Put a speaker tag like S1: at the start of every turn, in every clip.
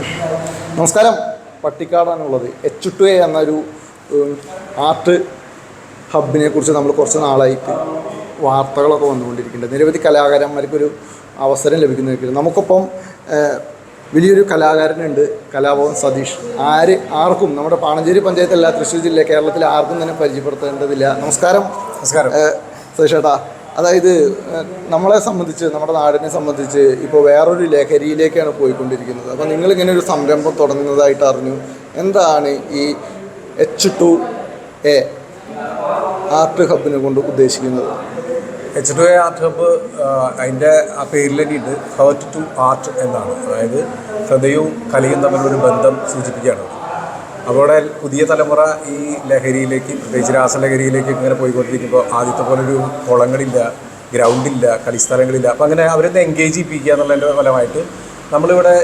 S1: നമസ്കാരം. പട്ടിക്കാടാണുള്ളത്. H two A എന്നൊരു ആർട്ട് ഹബിനെ കുറിച്ച് നമ്മൾ കുറച്ച് നാളായിട്ട് വാർത്തകളൊക്കെ വന്നുകൊണ്ടിരിക്കുന്നുണ്ട്. നിരവധി കലാകാരന്മാർക്കൊരു അവസരം ലഭിക്കുന്നതൊക്കെ നമുക്കൊപ്പം വലിയൊരു കലാകാരനുണ്ട് കലാഭവൻ സതീഷ്. ആര് ആർക്കും നമ്മുടെ പാണഞ്ചേരി പഞ്ചായത്തല്ല തൃശ്ശൂർ ജില്ല കേരളത്തിൽ ആർക്കും തന്നെ പരിചയപ്പെടുത്തേണ്ടതില്ല. നമസ്കാരം.
S2: നമസ്കാരം.
S1: സതീഷ് ചേട്ടാ അതായത് നമ്മളെ സംബന്ധിച്ച് നമ്മുടെ നാടിനെ സംബന്ധിച്ച് ഇപ്പോൾ വേറൊരു ലഹരിയിലേക്കാണ് പോയിക്കൊണ്ടിരിക്കുന്നത്. അപ്പോൾ നിങ്ങളിങ്ങനെ ഒരു സംരംഭം തുടങ്ങുന്നതായിട്ട് അറിഞ്ഞു. എന്താണ് ഈ എച്ച് ടു എ ആർട്ട് ഹബിനെ കൊണ്ട് ഉദ്ദേശിക്കുന്നത്?
S2: H two A art hub അതിന്റെ ആ പേരിൽ തന്നെയുണ്ട് ഹേർട്ട് ടു ആർട്ട് എന്നാണ്. അതായത് ഹൃദയവും കലയും തമ്മിലൊരു ബന്ധം സൂചിപ്പിക്കുകയാണ്. അതോടെ പുതിയ തലമുറ ഈ ലഹരിയിലേക്ക് പ്രത്യേകിച്ച് രാസലഹരിയിലേക്ക് ഇങ്ങനെ പോയിക്കൊണ്ടിരിക്കുമ്പോൾ ആദ്യത്തെ പോലെ ഒരു കുളങ്ങളില്ല ഗ്രൗണ്ടില്ല കളിസ്ഥലങ്ങളില്ല. അപ്പം അങ്ങനെ അവരൊന്ന് എൻഗേജ് ചെയ്യിപ്പിക്കുക എന്നുള്ളതിന്റെ ഫലമായിട്ട് നമ്മളിവിടെ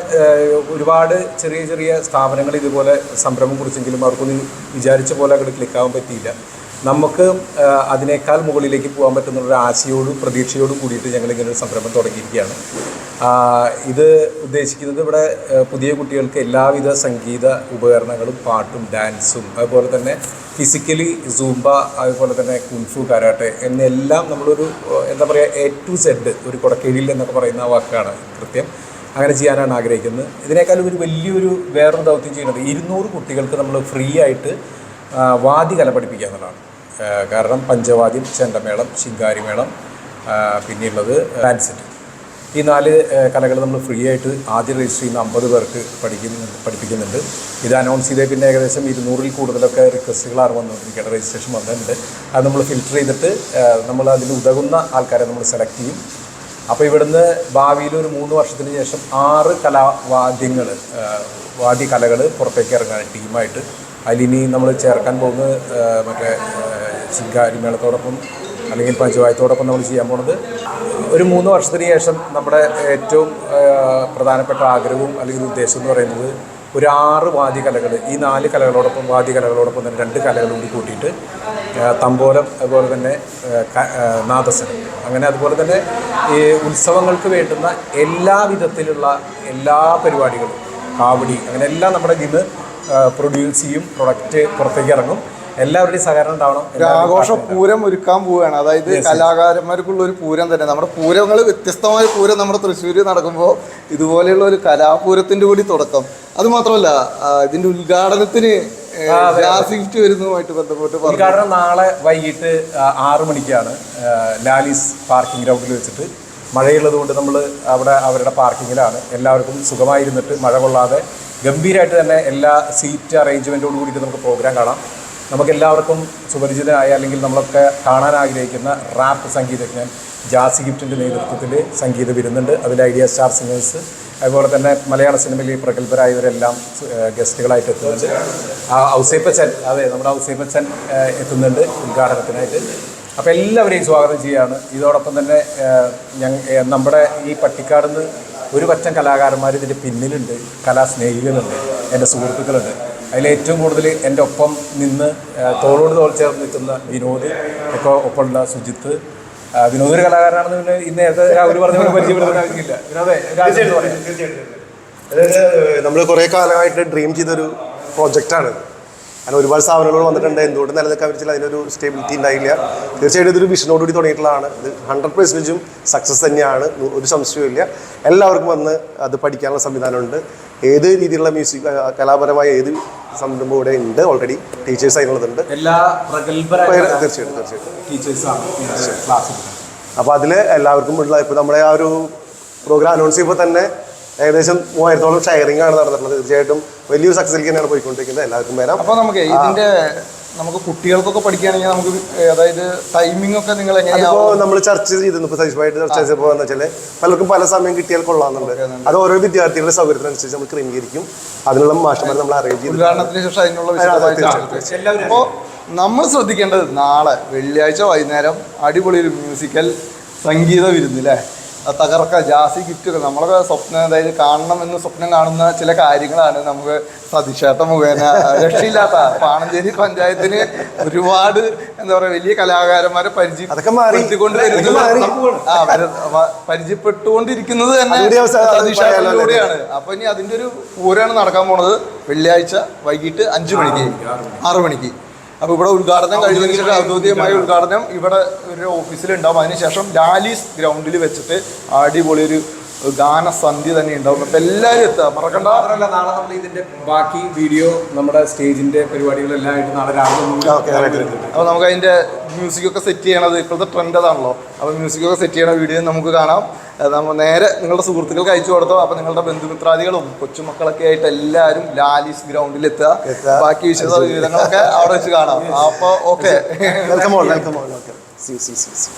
S2: ഒരുപാട് ചെറിയ ചെറിയ സ്ഥാപനങ്ങൾ ഇതുപോലെ സംരംഭം കുറിച്ചെങ്കിലും അവർക്കൊന്നും വിചാരിച്ച പോലെ അങ്ങോട്ട് ക്ലിക്കാവാൻ പറ്റിയില്ല. നമുക്ക് അതിനേക്കാൾ മുകളിലേക്ക് പോകാൻ പറ്റുന്ന ഒരു ആശയോടും പ്രതീക്ഷയോടും കൂടിയിട്ട് ഞങ്ങൾ ഇങ്ങനെ ഒരു സംരംഭം തുടങ്ങിയിരിക്കുകയാണ്. ഇത് ഉദ്ദേശിക്കുന്നത് ഇവിടെ പുതിയ കുട്ടികൾക്ക് എല്ലാവിധ സംഗീത ഉപകരണങ്ങളും പാട്ടും ഡാൻസും അതുപോലെ തന്നെ ഫിസിക്കലി സൂംബ അതുപോലെ തന്നെ കുൻഫു കരാട്ടെ എന്നെല്ലാം നമ്മളൊരു എന്താ പറയുക എ ടു സെഡ് ഒരു കൊടക്കേഴിയിൽ എന്നൊക്കെ പറയുന്ന വാക്കാണ് കൃത്യം. അങ്ങനെ ചെയ്യാനാണ് ആഗ്രഹിക്കുന്നത്. ഇതിനേക്കാൾ ഒരു വലിയൊരു വേറൊരു ദൗത്യം ചെയ്യുന്നത് ഇരുന്നൂറ് കുട്ടികൾക്ക് നമ്മൾ ഫ്രീ ആയിട്ട് വാദി കല പഠിപ്പിക്കുക എന്നുള്ളതാണ്. കാരണം പഞ്ചവാദ്യം ചെണ്ടമേളം ശിങ്കാരിമേളം പിന്നെയുള്ളത് ഡാൻസെറ്റ് ഈ നാല് കലകൾ നമ്മൾ ഫ്രീ ആയിട്ട് ആദ്യം രജിസ്റ്റർ ചെയ്യുന്ന അമ്പത് പേർക്ക് പഠിക്കുന്നുണ്ട് പഠിപ്പിക്കുന്നുണ്ട്. ഇത് അനൗൺസ് ചെയ്തേ പിന്നെ ഏകദേശം ഇരുന്നൂറിൽ കൂടുതലൊക്കെ റിക്വസ്റ്റുകളാണ് വന്നുകൊണ്ടിരിക്കുന്നത് രജിസ്ട്രേഷൻ വന്നിട്ടുണ്ട്. അത് നമ്മൾ ഫിൽറ്റർ ചെയ്തിട്ട് നമ്മൾ അതിന് ഉതകുന്ന ആൾക്കാരെ നമ്മൾ സെലക്ട് ചെയ്യും. അപ്പോൾ ഇവിടുന്ന് ഭാവിയിൽ ഒരു മൂന്ന് വർഷത്തിന് ശേഷം ആറ് കലാവാദ്യങ്ങൾ വാദ്യ കലകൾ പുറത്തേക്ക് ഇറങ്ങാൻ ടീമായിട്ട്. അതിലിനി നമ്മൾ ചേർക്കാൻ പോകുന്നത് ആ, മറ്റേ ചിങ്കാരിമേളത്തോടൊപ്പം അല്ലെങ്കിൽ പഞ്ചവായത്തോടൊപ്പം നമ്മൾ ചെയ്യാൻ പോകുന്നത് ഒരു മൂന്ന് വർഷത്തിന് ശേഷം നമ്മുടെ ഏറ്റവും പ്രധാനപ്പെട്ട ആഗ്രഹവും അല്ലെങ്കിൽ ഉദ്ദേശം എന്ന് പറയുന്നത് ഒരു ആറ് വാദ്യകലകൾ ഈ നാല് കലകളോടൊപ്പം വാദ്യകലകളോടൊപ്പം തന്നെ രണ്ട് കലകളും കൂടി കൂട്ടിയിട്ട് തമ്പോലം അതുപോലെ തന്നെ നാദസ്വരം. അങ്ങനെ അതുപോലെ തന്നെ ഈ ഉത്സവങ്ങൾക്ക് വേണ്ടുന്ന എല്ലാ വിധത്തിലുള്ള എല്ലാ പരിപാടികളും കാവടി അങ്ങനെ എല്ലാം നമ്മുടെ ഇതിൽ നിന്ന് പ്രൊഡ്യൂസ് ചെയ്യും പ്രൊഡക്റ്റ് പുറത്തേക്ക് ഇറങ്ങും. എല്ലാവരുടെയും സഹകരണം ഉണ്ടാവണം
S1: ഒരു ആഘോഷ പൂരം ഒരുക്കാൻ പോവുകയാണ്. അതായത് കലാകാരന്മാർക്കുള്ള ഒരു പൂരം തന്നെ. നമ്മുടെ പൂരങ്ങൾ വ്യത്യസ്തമായ പൂരം നമ്മുടെ തൃശ്ശൂർ നടക്കുമ്പോൾ ഇതുപോലെയുള്ള ഒരു കലാപൂരത്തിന്റെ കൂടി തുടക്കം. അത് മാത്രമല്ല ഇതിന്റെ ഉദ്ഘാടനത്തിന് വരുന്നതുമായിട്ട് ബന്ധപ്പെട്ട്
S2: ഉദ്ഘാടനം നാളെ വൈകിട്ട് ആറ് മണിക്കാണ്. ലാലീസ് ലാലിസ് പാർക്കിംഗ് ഗ്രൗണ്ടിൽ വെച്ചിട്ട് മഴയുള്ളത് കൊണ്ട് നമ്മൾ അവിടെ അവരുടെ പാർക്കിങ്ങിലാണ്. എല്ലാവർക്കും സുഖമായിരുന്നിട്ട് മഴ കൊള്ളാതെ ഗംഭീരമായിട്ട് തന്നെ എല്ലാ സീറ്റ് അറേഞ്ച്മെന്റോട് കൂടിയിട്ട് നമുക്ക് പ്രോഗ്രാം കാണാം. നമുക്ക് എല്ലാവർക്കും സുപരിചിതനായ അല്ലെങ്കിൽ നമ്മളൊക്കെ കാണാൻ ആഗ്രഹിക്കുന്ന റാപ്പ് സംഗീതജ്ഞൻ ജാസി ഗിഫ്റ്റിന്റെ നേതൃത്വത്തിൽ സംഗീത വരുന്നുണ്ട്. അതിൽ ഐഡിയ സ്റ്റാർ സിംഗേഴ്സ് അതുപോലെ തന്നെ മലയാള സിനിമയിൽ പ്രഗത്ഭരായവരെല്ലാം ഗസ്റ്റുകളായിട്ട് എത്തുന്നുണ്ട്. ഔസേപ്പച്ചൻ അതെ നമ്മുടെ ഔസേപ്പച്ചൻ എത്തുന്നുണ്ട് ഉദ്ഘാടനത്തിനായിട്ട്. അപ്പോൾ എല്ലാവരെയും സ്വാഗതം ചെയ്യുകയാണ് ഇതോടൊപ്പം തന്നെ നമ്മുടെ ഈ പട്ടിക്കാട് നിന്ന് ഒരു പറ്റം കലാകാരന്മാർ ഇതിന്റെ പിന്നിലുണ്ട്. കലാസ്നേഹികളുണ്ട്. എന്റെ സുഹൃത്തുക്കളുണ്ട്. അതിൽ ഏറ്റവും കൂടുതൽ എന്റെ ഒപ്പം നിന്ന് തോളോട് തോൾ ചേർന്ന് നിൽക്കുന്ന വിനോദ് ഒക്കെ ഒപ്പമുള്ള സുജിത്ത് വിനോദ് ഒരു കലാകാരനാണെന്ന് പിന്നെ ഇന്ന് നേരത്തെ രാഹുൽ പറഞ്ഞ പോലെ പരിചയപ്പെടുത്തേണ്ട ആവശ്യമില്ല വിനോദേ
S3: നമ്മൾ കുറേ കാലമായിട്ട് ഡ്രീം ചെയ്തൊരു പ്രോജക്റ്റാണ് അങ്ങനെ ഒരുപാട് സ്ഥാപനങ്ങൾ വന്നിട്ടുണ്ട്. എന്തുകൊണ്ട് നിലനിൽക്കാൻ പറ്റില്ല? അതിനൊരു സ്റ്റെബിലിറ്റി ഉണ്ടായില്ല. തീർച്ചയായിട്ടും ഇതൊരു വിഷനോടുകൂടി തുടങ്ങിയിട്ടുള്ളതാണ്. ഇത് ഹൺഡ്രഡ് പെർസെന്റേജും സക്സസ് തന്നെയാണ്. ഒരു സംശയവും ഇല്ല. എല്ലാവർക്കും വന്ന് അത് പഠിക്കാനുള്ള സംവിധാനമുണ്ട്. ഏത് രീതിയിലുള്ള മ്യൂസിക് കലാപരമായ ഏത് സംരംഭം ഇവിടെ ഉണ്ട് ഓൾറെഡി ടീച്ചേഴ്സ് അതിനുള്ളതുണ്ട്.
S2: എല്ലാ
S3: തീർച്ചയായിട്ടും അപ്പോൾ അതിൽ എല്ലാവർക്കും ഉള്ള ഇപ്പോൾ നമ്മുടെ ആ ഒരു പ്രോഗ്രാം അനൗൺസ് ചെയ്യുമ്പോൾ തന്നെ ഏകദേശം മൂവായിരത്തോളം ഷെയറിംഗ് ആണ് നടന്നിട്ടുള്ളത്. തീർച്ചയായിട്ടും വലിയൊരു സക്സസിലേക്ക് തന്നെയാണ് പോയിക്കൊണ്ടിരിക്കുന്നത്. എല്ലാവർക്കും വരാം.
S1: അപ്പൊ നമുക്ക് ഇതിന്റെ നമുക്ക് കുട്ടികൾക്കൊക്കെ പഠിക്കുകയാണെങ്കിൽ നമുക്ക് അതായത് ടൈമിംഗ് ഒക്കെ നിങ്ങൾ
S3: അതിപ്പോ നമ്മൾ ചർച്ച ചെയ്തിരുന്നു. ഇപ്പോൾ സജീവമായിട്ട് ചർച്ച ചെയ്തപ്പോൾ എന്ന് വെച്ചാൽ പലർക്കും പല സമയം കിട്ടിയാൽ കൊള്ളാമെന്നുണ്ട്. അത് ഓരോ വിദ്യാർത്ഥികളുടെ സൗകര്യത്തിനനുസരിച്ച് നമ്മൾ ക്രമീകരിക്കും. അതിനുള്ള മാഷന്മാർ നമ്മൾ അറേഞ്ച് ചെയ്തു
S1: ഉദ്ഘാടനത്തിന് ശേഷം അതിനുള്ള അപ്പോൾ നമ്മൾ ശ്രദ്ധിക്കേണ്ടത് നാളെ വെള്ളിയാഴ്ച വൈകുന്നേരം അടിപൊളി ഒരു മ്യൂസിക്കൽ സംഗീത വിരുന്ന് തകർക്ക ജാസി ഗിഫ്റ്റ് നമ്മളൊക്കെ സ്വപ്നം അതായത് കാണണം എന്ന് സ്വപ്നം കാണുന്ന ചില കാര്യങ്ങളാണ് നമുക്ക് സതീക്ഷേട്ട മുഖേന രക്ഷയില്ലാത്ത. പാണഞ്ചേരി പഞ്ചായത്തിന് ഒരുപാട് എന്താ പറയാ വലിയ കലാകാരന്മാരെ. പരിചയപ്പെട്ടുകൊണ്ട് പരിചയപ്പെട്ടുകൊണ്ടിരിക്കുന്നത് തന്നെ സതീക്ഷേട്ടയിലൂടെയാണ് അപ്പൊ ഇനി അതിന്റെ ഒരു പൂരാണ് നടക്കാൻ പോണത് വെള്ളിയാഴ്ച വൈകിട്ട് അഞ്ചു മണിക്ക്. ആറു മണിക്ക്. അപ്പൊ ഇവിടെ ഉദ്ഘാടനം കഴിഞ്ഞതിന് ശേഷം ഔദ്യോഗികമായ ഉദ്ഘാടനം ഇവിടെ ഒരു ഓഫീസിൽ ഉണ്ടാവും. അതിനുശേഷം ലാലീസ് ഗ്രൗണ്ടിൽ വെച്ചിട്ട് അടിപൊളി ഒരു ഗാനസന്ധ്യ തന്നെ ഉണ്ടാവും അപ്പൊ എല്ലാവരും എത്തുക. മറക്കണ്ട.
S2: മാത്രമല്ല നാളെ നമ്മൾ ഇതിന്റെ ബാക്കി വീഡിയോ നമ്മുടെ സ്റ്റേജിന്റെ പരിപാടികളെല്ലാം ആയിട്ട് നാളെ രാവിലെ
S1: അപ്പോൾ നമുക്ക് അതിന്റെ മ്യൂസിക്കൊക്കെ സെറ്റ് ചെയ്യണത് ഇപ്പോഴത്തെ ട്രെൻഡ് അതാണല്ലോ അപ്പോൾ മ്യൂസിക്കൊക്കെ സെറ്റ് ചെയ്യണ വീഡിയോ നമുക്ക് കാണാം. നമ്മൾ നേരെ നിങ്ങളുടെ സുഹൃത്തുക്കൾക്ക് അയച്ചു കൊടുത്തോ. അപ്പോൾ നിങ്ങളുടെ ബന്ധുമിത്രാദികളും കൊച്ചുമക്കളൊക്കെ ആയിട്ട് എല്ലാവരും ലാലിസ് ഗ്രൗണ്ടിൽ
S3: എത്തുക.
S1: ബാക്കി വിശദ വിവരങ്ങളൊക്കെ അവിടെ വെച്ച് കാണാം. അപ്പോൾ okay
S3: welcome all welcome all okay see see see see